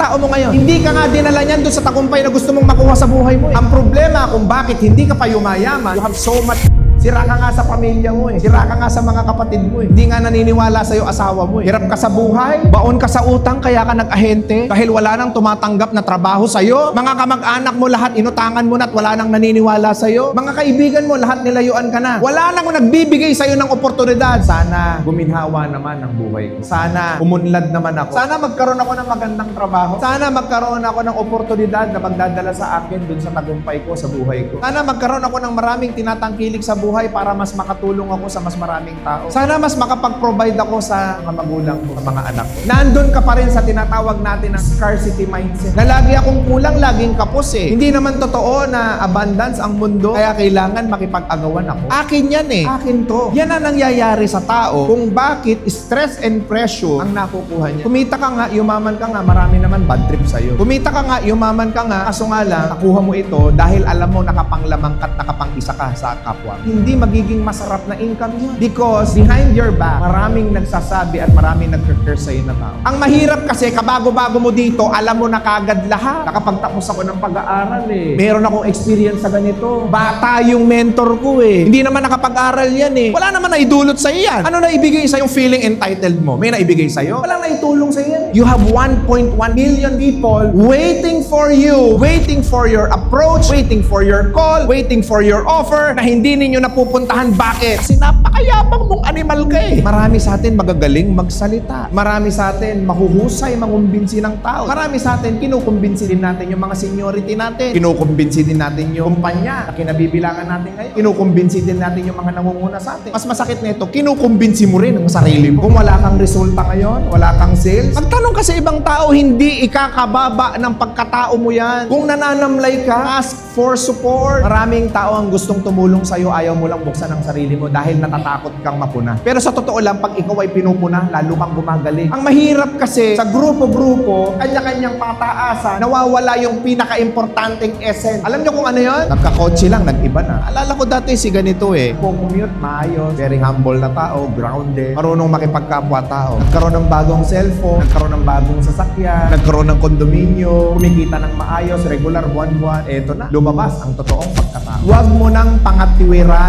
pagkatao mo ngayon. Hindi ka nga dinala niyan doon sa tagumpay na gusto mong makuha sa buhay mo. eh. Ang problema kung bakit hindi ka pa yumayaman, you have so much Sira ka nga sa pamilya mo eh. Sira ka nga sa mga kapatid mo eh. Hindi nga naniniwala sa'yo asawa mo eh. Hirap ka sa buhay, baon ka sa utang, kaya ka nag-ahente. Dahil wala nang tumatanggap na trabaho sa'yo. Mga kamag-anak mo lahat, inutangan mo na at wala nang naniniwala sa'yo. Mga kaibigan mo, lahat nilayuan ka na. Wala nang nagbibigay sa'yo ng oportunidad. Sana guminhawa naman ang buhay ko. Sana umunlad naman ako. Sana magkaroon ako ng magandang trabaho. Sana magkaroon ako ng oportunidad na magdadala sa akin dun sa tagumpay ko sa buhay ko. Sana magkaroon ako ng maraming tinatangkilik sa buhay para mas makatulong ako sa mas maraming tao. Sana mas makapag-provide ako sa mga magulang ko, sa mga anak ko. Nandun ka pa rin sa tinatawag natin na scarcity mindset. Na lagi akong kulang, laging kapos eh. Hindi naman totoo na abundance ang mundo, kaya kailangan makipag-agawan ako. Akin yan eh. Akin to. Yan ang nangyayari sa tao kung bakit stress and pressure ang nakukuha niya. Kumita ka nga, yumaman ka nga, marami naman bad trip sa'yo. Kumita ka nga, yumaman ka nga, kaso nga lang, nakuha mo ito dahil alam mo nakapanglamang ka at nakapang-isa ka sa kapwa. Hindi magiging masarap na income yun. Because behind your back, maraming nagsasabi at maraming nag-curse sa'yo na tao. Ang mahirap kasi, kabago-bago mo dito, alam mo na kagad lahat. Nakapagtapos ako ng pag-aaral eh. Meron akong experience sa ganito. Bata yung mentor ko eh. Hindi naman nakapag-aral yan eh. Wala naman naidulot sa'yo yan. Ano na ibigay sa'yo yung feeling entitled mo? May naibigay sa'yo? Walang naitulong sa'yo yan. You have 1.1 million people waiting for you, waiting for your approach, waiting for your call, waiting for your offer na hindi ninyo napupuntahan. Bakit? Kasi napakayabang mong animal ka eh. Marami sa atin magagaling magsalita. Marami sa atin mahuhusay mangumbinsi ng tao. Marami sa atin kinukumbinsi din natin yung mga seniority natin. Kinukumbinsi din natin yung kumpanya na kinabibilangan natin ngayon. Kinukumbinsi din natin yung mga nangunguna sa atin. Mas masakit nito, kinukumbinsi mo rin ang sarili mo. Kung wala kang resulta ngayon, wala kang sales, magtanong ka sa ibang tao, hindi ikakababa ng pagkatao mo yan. Kung nananamlay ka, ask for support. Maraming tao ang gustong tumulong sa'yo, ayaw mo lang buksan ang sarili mo dahil natatakot kang mapuna. Pero sa totoo lang, pag ikaw ay pinupuna, lalo kang gumagaling. Ang mahirap kasi, sa grupo-grupo, kanya-kanyang pataasan, nawawala yung pinaka-importanting essence. Alam niyo kung ano yon? Nagka-kotse lang, nag-iba na. Alala ko dati si ganito eh. Commute, maayos, very humble na tao, grounded, marunong makipagkapwa tao. Nagkaroon ng bagong cellphone, nagkaroon ng bagong sasakyan, nagkaroon ng kondominyo, kumikita ng maayos, regular, buwan-buwan. Eto na, lumabas ang totoong pagkatao. Huwag mo nang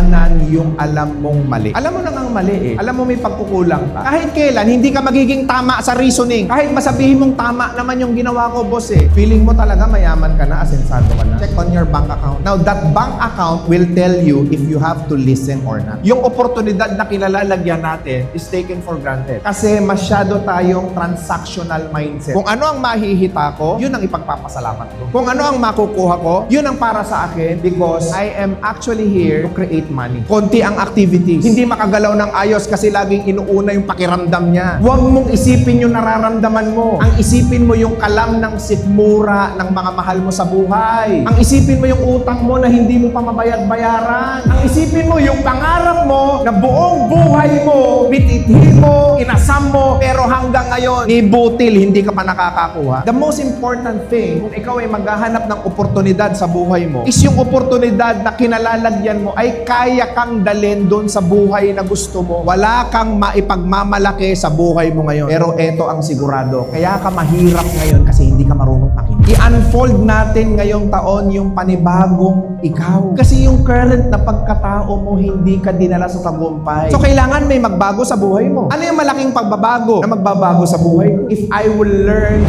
pangatiwiranan yung alam mong mali. Alam mo nang ang mali eh. Alam mo may pagkukulang ka. Kahit kailan, hindi ka magiging tama sa reasoning. Kahit masabihin mong tama naman yung ginawa ko, boss eh. Feeling mo talaga mayaman ka na, asensado ka na. Check on your bank account. Now, that bank account will tell you if you have to listen or not. Yung oportunidad na kilalalagyan natin is taken for granted. Kasi masyado tayong transactional mindset. Kung ano ang mahihita ko, yun ang ipagpapasalamat ko. Kung ano ang makukuha ko, yun ang para sa akin because I am actually here to create money. Konti ang activities. Hindi makagalaw ng ayos kasi laging inuuna yung pakiramdam niya. Huwag mong isipin yung nararamdaman mo. Ang isipin mo yung kalam ng sikmura ng mga mahal mo sa buhay. Ang isipin mo yung utang mo na hindi mo pa mabayad-bayaran. Ang isipin mo yung pangarap mo na buong buhay mo, bitithin mo, inasam mo, pero hanggang ngayon, ibutil, hindi ka pa nakakakuha. The most important thing, kung ikaw ay maghahanap ng oportunidad sa buhay mo, is yung oportunidad na kinalalagyan mo ay kaya kang dalhin doon sa buhay na gusto mo. Wala kang maipagmamalaki sa buhay mo ngayon. Pero eto ang sigurado. Kaya ka mahirap ngayon kasi hindi ka marunong makinig. I-unfold natin ngayong taon yung panibagong ikaw. Kasi yung current na pagkatao mo, hindi ka dinala sa tagumpay. So, kailangan may magbago sa buhay mo. Ano yung malaking pagbabago na magbabago sa buhay? If I will learn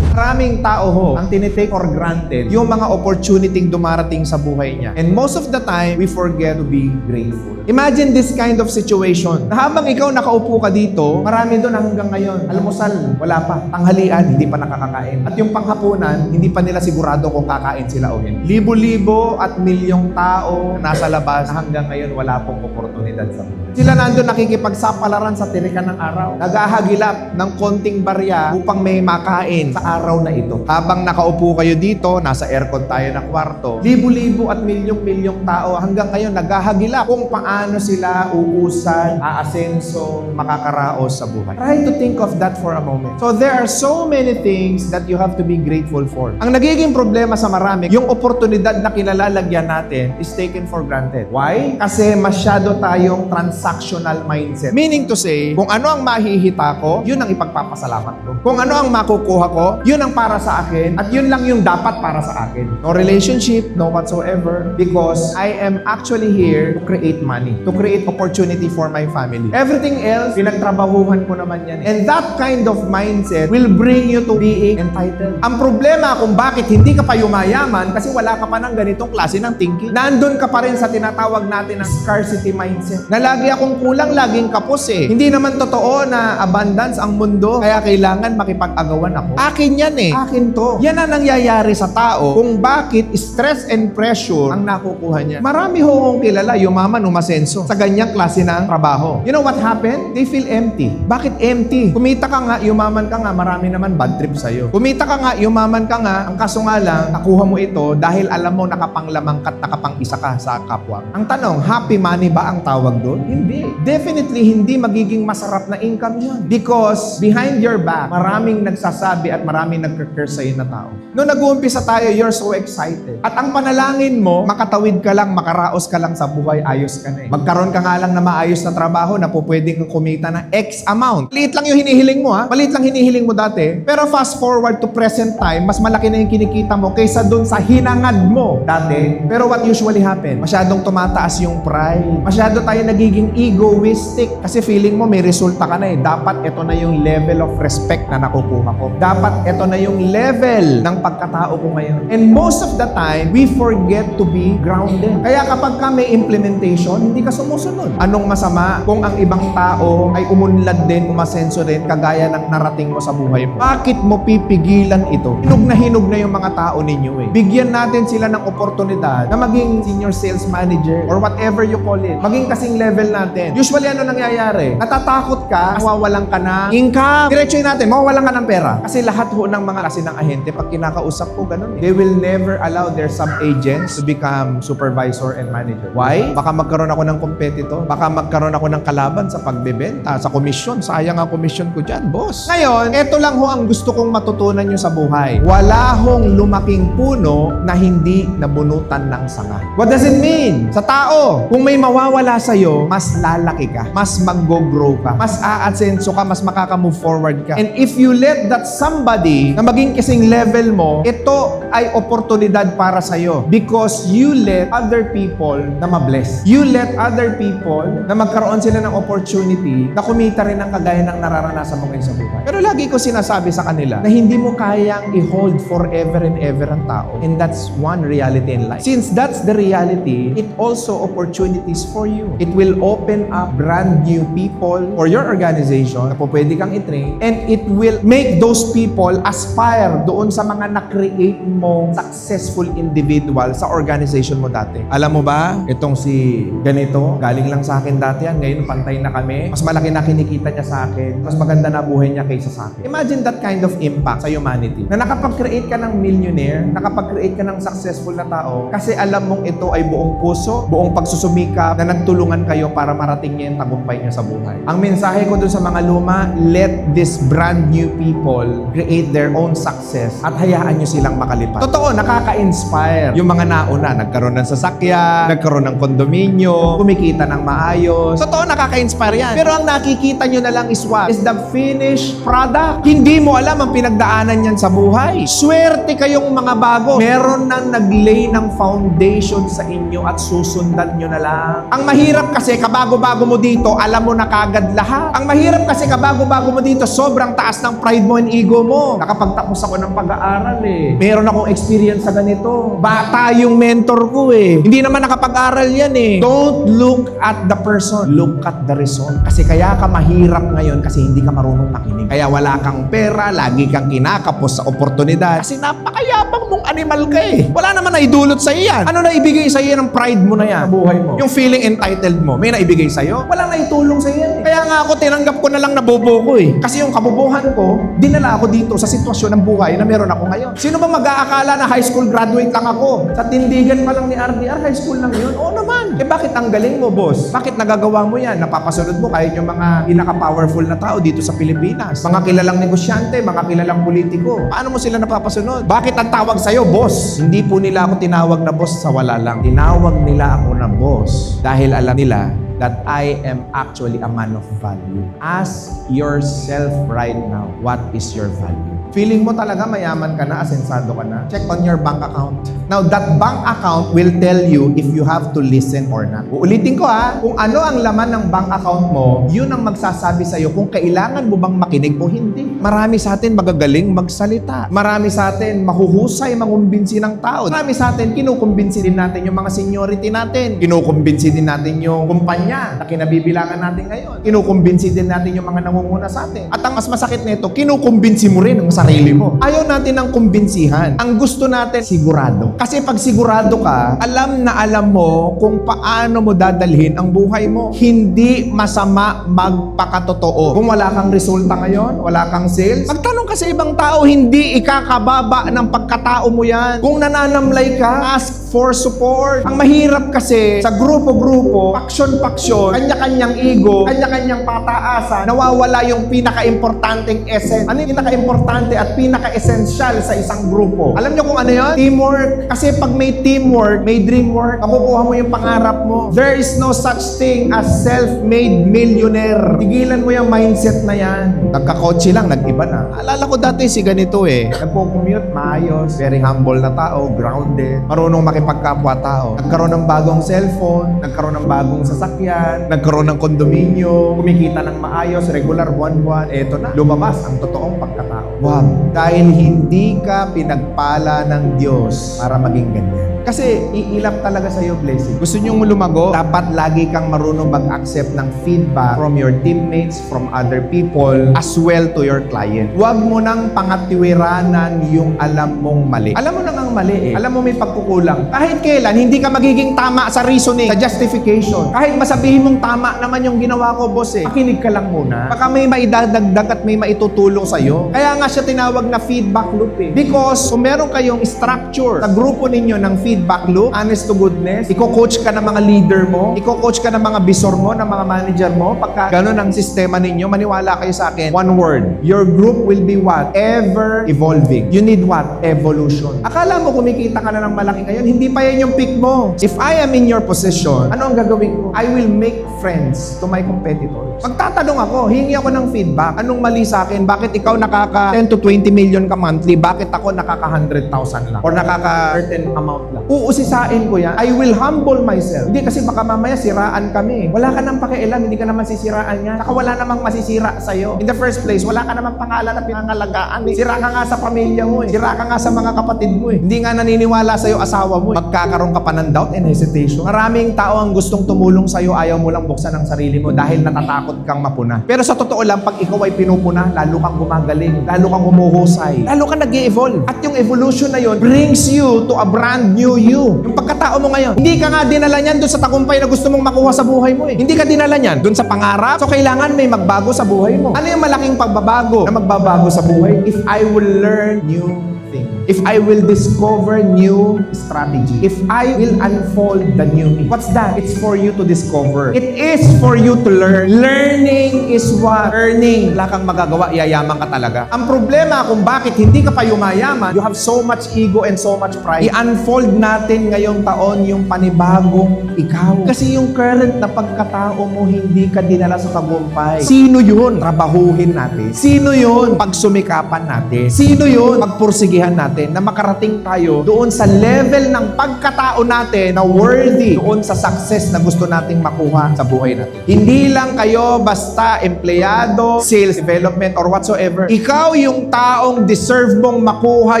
Maraming tao ho ang tinitake for granted yung mga opportunity dumarating sa buhay niya. And most of the time, we forget to be grateful. Imagine this kind of situation. Na habang ikaw nakaupo ka dito, marami doon hanggang ngayon. Almusal, wala pa. Tanghalian, hindi pa nakakakain. At yung panghapunan, hindi pa nila sigurado kung kakain sila o hindi. Libo-libo at milyong tao nasa labas hanggang ngayon wala pong oportunidad sa buhay. Sila nandun nakikipagsapalaran sa tirikan ng araw. Nag-ahagilap ng konting barya upang may makain sa araw na ito. Habang nakaupo kayo dito, nasa aircon tayo na kwarto, libo-libo at milyong-milyong tao hanggang ngayon naghahagila kung paano sila uusan, aasenso, makakaraos sa buhay. Try to think of that for a moment. So there are so many things that you have to be grateful for. Ang nagiging problema sa marami, yung oportunidad na kinalalagyan natin is taken for granted. Why? Kasi masyado tayong transactional mindset. Meaning to say, kung ano ang mahihita ko, yun ang ipagpapasalamat ko. Kung ano ang makukuha ko, yun ang para sa akin at yun lang yung dapat para sa akin. No relationship, no whatsoever because I am actually here to create money, to create opportunity for my family. Everything else, pinagtrabahuhan ko naman yan. And that kind of mindset will bring you to being entitled. Ang problema kung bakit hindi ka pa yumayaman kasi wala ka pa ng ganitong klase ng thinking. Nandun ka pa rin sa tinatawag natin na scarcity mindset. Na lagi akong kulang, laging kapos eh. Hindi naman totoo na abundance ang mundo, kaya kailangan makipag-agawan ako. Akin yan eh. Akin to. Yan ang nangyayari sa tao kung bakit stress and pressure ang nakukuha niya. Marami ho akong kilala, yumaman, umasenso sa ganyang klase ng trabaho. You know what happened? They feel empty. Bakit empty? Kumita ka nga, yumaman ka nga, marami naman bad trip sa'yo. Kumita ka nga, yumaman ka nga, ang kaso nga lang, nakuha mo ito dahil alam mo nakapanglamang ka at nakapang-isa ka sa kapwa. Ang tanong, happy money ba ang tawag doon? Hindi. Definitely hindi magiging masarap na income yun. Because behind your back, maraming nagsasabi at maraming nagkakurse sa'yo na tao. Noong nag-uumpisa tayo, you're so excited. At ang panalangin mo, makatawid ka lang, makaraos ka lang sa buhay, ayos ka na. Magkaroon ka nga lang na maayos na trabaho na po pwede kang kumita ng X amount. Maliit lang yung hinihiling mo ha. Maliit lang hinihiling mo dati. Pero fast forward to present time, mas malaki na yung kinikita mo kaysa dun sa hinangad mo dati. Pero what usually happen? Masyadong tumataas yung pride. Masyado tayo nagiging egoistic kasi feeling mo may resulta ka na eh. Dapat ito na yung level of respect na nakukuha ko. Dapat ito na yung level ng pagkatao ko ngayon. And most of the time, we forget to be grounded. Kaya kapag ka may implementation, hindi ka sumusunod. Anong masama kung ang ibang tao ay umunlad din, umasenso din, kagaya ng narating mo sa buhay mo? Bakit mo pipigilan ito? Hinug na hinug na yung mga tao ninyo eh. Bigyan natin sila ng oportunidad na maging senior sales manager or whatever you call it. Maging kasing level natin. Usually ano nangyayari? Natatakot ka, mawawalan ka ng income. Diretsuhin natin, mawawalan ka ng pera. Kasi lahat ho ng mga kasi ng ahente, pag kinakausap ko, ganun eh. They will never allow their sub-agents to become supervisor and manager. Why? Baka magkaroon ako ng competitor. Baka magkaroon ako ng kalaban sa pagbebenta, sa komisyon. Sayang ang komisyon ko dyan, boss. Ngayon, eto lang ho ang gusto kong matutunan nyo sa buhay. Wala hong lumaking puno na hindi nabunutan ng sanga. What does it mean? Sa tao, kung may mawawala sa'yo, mas lalaki ka, mas mag-grow ka, mas aasenso ka, mas makaka-move forward ka. And if you let that somebody na maging kasing level mo, ito ay oportunidad para sa'yo because you let other people na mabless. You let other people na magkaroon sila ng opportunity na kumita rin ng kagaya ng nararanasan mo ngayon sa buhay. Pero lagi ko sinasabi sa kanila na hindi mo kayang i-hold forever and ever ang tao. And that's one reality in life. Since that's the reality, it also opportunities for you. It will open up brand new people for your organization na po pwede kang i-train and it will make those people aspire doon sa mga na-create mo successful individual sa organization mo dati. Alam mo ba, itong si ganito, galing lang sa akin dati yan, ngayon pantay na kami. Mas malaki na kinikita niya sa akin. Mas maganda na buhay niya kaysa sa akin. Imagine that kind of impact sa humanity. Na nakapag-create ka ng millionaire, nakapag-create ka ng successful na tao, kasi alam mong ito ay buong puso, buong pagsusumikap na nagtulungan kayo para marating niya yung tagumpay niya sa buhay. Ang mensahe ko dun sa mga luma, let this brand new people create their own success at hayaan nyo silang makalipad. Totoo, nakaka-inspire. Yung mga nauna, nagkaroon ng sasakyan, nagkaroon ng kondominyo, kumikita ng maayos. Totoo, nakaka-inspire yan. Pero ang nakikita nyo na lang is what? Is the finished product. Hindi mo alam ang pinagdaanan yan sa buhay. Swerte kayong mga bago. Meron nang nag-lay ng foundation sa inyo at susundan nyo na lang. Ang mahirap kasi kabago-bago mo dito, alam mo na kagad lahat. Ang mahirap kasi kabago-bago mo dito, sobrang taas ng pride mo and ego mo. Nakapagtapos ako ng pag-aaral eh. Meron akong experience sa ganito. Bata yung mentor ko eh. Hindi naman nakapag-aral yan eh. Don't look at the person, look at the result. Kasi kaya ka mahirap ngayon kasi hindi ka marunong makinig. Kaya wala kang pera, lagi kang kinakapos sa oportunidad. Kasi napakayabang mong animal ka eh. Wala naman naidulot sa yan. Ano na ibigay sa iyo ng pride mo na yan? Sa buhay mo. Yung feeling entitled mo, may naibigay sa iyo? Walang naitulong sa yan eh. Kaya nga ako tinanggap ko na lang na bobo ko eh. Kasi yung kabobohan ko, dinala ako dito sa sitwasyon ng buhay na meron ako ngayon. Sino ba mag-aakala na high school graduate lang ako? Sa tindigan pa lang ni RDR, high school lang yun? Oo naman. Eh bakit ang galing mo, boss? Bakit nagagawa mo yan? Napapasunod mo kahit yung mga pinaka-powerful na tao dito sa Pilipinas. Mga kilalang negosyante, mga kilalang politiko. Paano mo sila napapasunod? Bakit ang tawag sa'yo, boss? Hindi po nila ako tinawag na boss sa wala lang. Tinawag nila ako na boss dahil alam nila that I am actually a man of value. Ask yourself right now, what is your value? Feeling mo talaga mayaman ka na, asensado ka na? Check on your bank account. Now, that bank account will tell you if you have to listen or not. Uulitin ko ha, kung ano ang laman ng bank account mo, yun ang magsasabi sa'yo kung kailangan mo bang makinig o hindi. Marami sa atin magagaling magsalita. Marami sa atin mahuhusay mangumbinsi ng tao. Marami sa atin kinukumbinsi din natin yung mga seniority natin. Kinukumbinsi din natin yung kumpanya na kinabibilangan natin ngayon. Kinukumbinsi din natin yung mga nangunguna sa atin. At ang mas masakit nito, kinukumbinsi mo rin ang sarili mo. Ayaw natin ng kumbinsihan. Ang gusto natin, sigurado. Kasi pag sigurado ka, alam na alam mo kung paano mo dadalhin ang buhay mo. Hindi masama magpakatotoo. Kung wala kang resulta ngayon, wala kang sales, magtanong ka sa ibang tao, hindi ikakababa ng pagkatao mo yan. Kung nananamlay ka, ask for support. Ang mahirap kasi sa grupo-grupo, paksyon-paksyon, kanya-kanyang ego, kanya-kanyang pataasan, nawawala yung pinaka-importanting essence. Ano yung pinaka-importante at pinaka-essential sa isang grupo? Alam niyo kung ano yun? Teamwork. Kasi pag may teamwork, may dreamwork, makukuha mo yung pangarap mo. There is no such thing as self-made millionaire. Tigilan mo yung mindset na yan. Nagkakotse lang, nag-iba na. Alala dati si ganito eh. Nagpo-commute, maayos, very humble na tao, grounded, marunong makipagkapwa-tao. Nagkaroon ng bagong cellphone, nagkaroon ng bagong sasakyan, nagkaroon ng kondominyo, kumikita ng maayos, regular, buwan-buwan. Eto na, lumabas ang totoong pagkatao. Wag. Dahil hindi ka pinagpala ng Diyos para maging ganyan. Kasi iilap talaga sa iyo blessing. Gusto niyo lumago? Dapat lagi kang marunong mag-accept ng feedback from your teammates, from other people, as well to your client. Huwag mo nang pangatiwiranan yung alam mong mali. Alam mo nang ang mali eh. Alam mo may pagkukulang. Kahit kailan, hindi ka magiging tama sa reasoning, sa justification. Kahit masabihin mong tama naman yung ginawa ko, boss eh. Pakinig ka lang muna. Baka may maidadagdag at may maitutulong sa'yo. Kaya nga siya tinawag na feedback loop eh. Because kung meron kayong structure sa grupo ninyo ng feedback loop, honest to goodness, iko-coach ka ng mga leader mo, iko-coach ka ng mga bisor mo, ng mga manager mo, pagka ganun ang sistema ninyo, maniwala kayo sa akin, one word, your group will be what? Ever evolving. You need what? Evolution. Akala mo kumikita ka na ng malaki ngayon, hindi pa yan yung peak mo. If I am in your position, ano ang gagawin ko? I will make friends to my competitors. Magtatanong ako, hingi ako ng feedback. Anong mali sa akin? Bakit ikaw nakaka 10 to 20 million ka monthly? Bakit ako nakaka 100,000 lang? Or nakaka certain amount lang? Uusisain ko yan. I will humble myself. Hindi kasi baka mamaya siraan kami. Wala ka nang pakialam, hindi ka naman sisiraan yan. Saka wala namang masisira sa'yo. In the first place, wala ka namang pangalan na pinangalagaan. Eh. Sira ka nga sa pamilya mo eh. Sira ka nga sa mga kapatid mo eh. Hindi nga naniniwala sa'yo asawa mo eh. Magkakaroon ka pa ng doubt and hesitation. Maraming tao ang gustong tumulong sa'yo, ayaw mo lang buksan ang sarili mo dahil natatakot kang mapuna. Pero sa totoo lang, pag ikaw ay pinupuna, lalo kang gumagaling, lalo kang humuhusay, lalo kang nag evolve At yung evolution na yon brings you to a brand new you. Yung pagkatao mo ngayon. Hindi ka nga dinala niyan doon sa tagumpay na gusto mong makuha sa buhay mo eh. Hindi ka dinala niyan doon sa pangarap. So kailangan may magbago sa buhay mo. Ano yung malaking pagbabago na magbabago sa buhay? If I will learn new things. If I will discover new strategy. If I will unfold the new me. What's that? It's for you to discover. It is for you to learn. Learning is what? Earning. Wala kang magagawa, yayaman ka talaga. Ang problema kung bakit hindi ka pa yumayaman, you have so much ego and so much pride. I-unfold natin ngayong taon yung panibagong ikaw. Kasi yung current na pagkatao mo, hindi ka dinala sa tagumpay. Sino yun? Trabahuhin natin. Sino yun? Pagsumikapan natin. Sino yun? Pagpursigihan natin na makarating tayo doon sa level ng pagkatao natin na worthy doon sa success na gusto nating makuha sa buhay natin. Hindi lang kayo basta empleyado, sales development, or whatsoever. Ikaw yung taong deserve mong makuha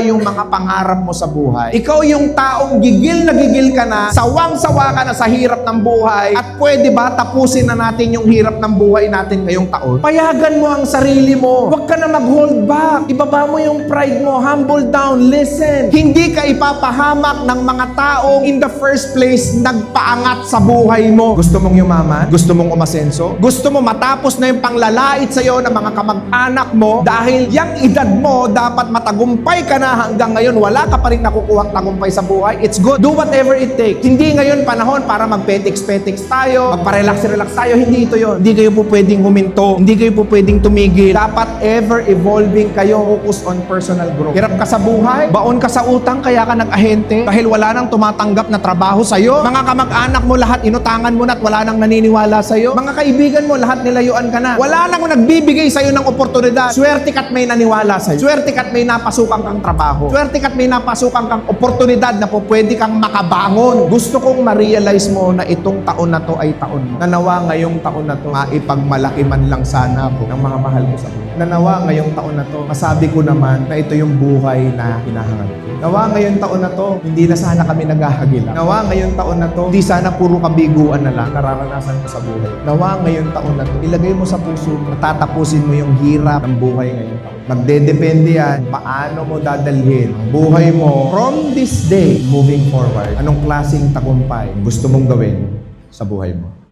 yung mga pangarap mo sa buhay. Ikaw yung taong gigil na gigil ka na, sawang-sawa ka na sa hirap ng buhay, at pwede ba tapusin na natin yung hirap ng buhay natin ngayong taon? Payagan mo ang sarili mo. Huwag ka na mag-hold back. Ibaba mo yung pride mo. Humble down, listen. Hindi ka ipapahamak ng mga taong in the first place nagpaangat sa buhay mo. Gusto mong yumaman? Gusto mong umasenso? Gusto mo matapos na yung panglalait sa'yo ng mga kamag-anak mo dahil yung edad mo dapat matagumpay ka na hanggang ngayon wala ka pa rin nakukuha tagumpay sa buhay. It's good. Do whatever it takes. Hindi ngayon panahon para magpetix-petix tayo, magparelax-relax tayo. Hindi ito yon. Hindi kayo po pwedeng huminto. Hindi kayo po pwedeng tumigil. Dapat ever evolving kayo. Focus on personal growth. Hirap ka sa buhay, baon ka sa utang, kaya ka nag-ahente dahil wala nang tumatanggap na trabaho sa'yo. Mga kamag-anak mo lahat, inutangan mo na at wala nang naniniwala sa'yo. Mga kaibigan mo, lahat nilayuan ka na. Wala nang nagbibigay sa'yo ng oportunidad. Swerte ka't may naniwala sa'yo. Swerte ka't may napasukan kang trabaho. Swerte ka't may napasukan kang oportunidad na po pwede kang makabangon. Gusto kong ma-realize mo na itong taon na to ay taon mo. Nanawa ngayong taon na to, maipagmalaki man lang sana ako ng mga mahal ko sa buhay. Nanawa ngayong taon na to, masabi ko naman na ito yung buhay na hinahangad ko. Nawa ngayong taon na to, hindi na sana kami naghahagila. Nawa ngayong taon na to, hindi sana puro kabiguan na lang nararanasan ko sa buhay. Nawa ngayong taon na to, ilagay mo sa puso mo, tatapusin mo yung hirap ng buhay ngayong taon. Magdedepende yan, paano mo dadalhin ang buhay mo from this day moving forward. Anong klaseng tagumpay gusto mong gawin sa buhay mo?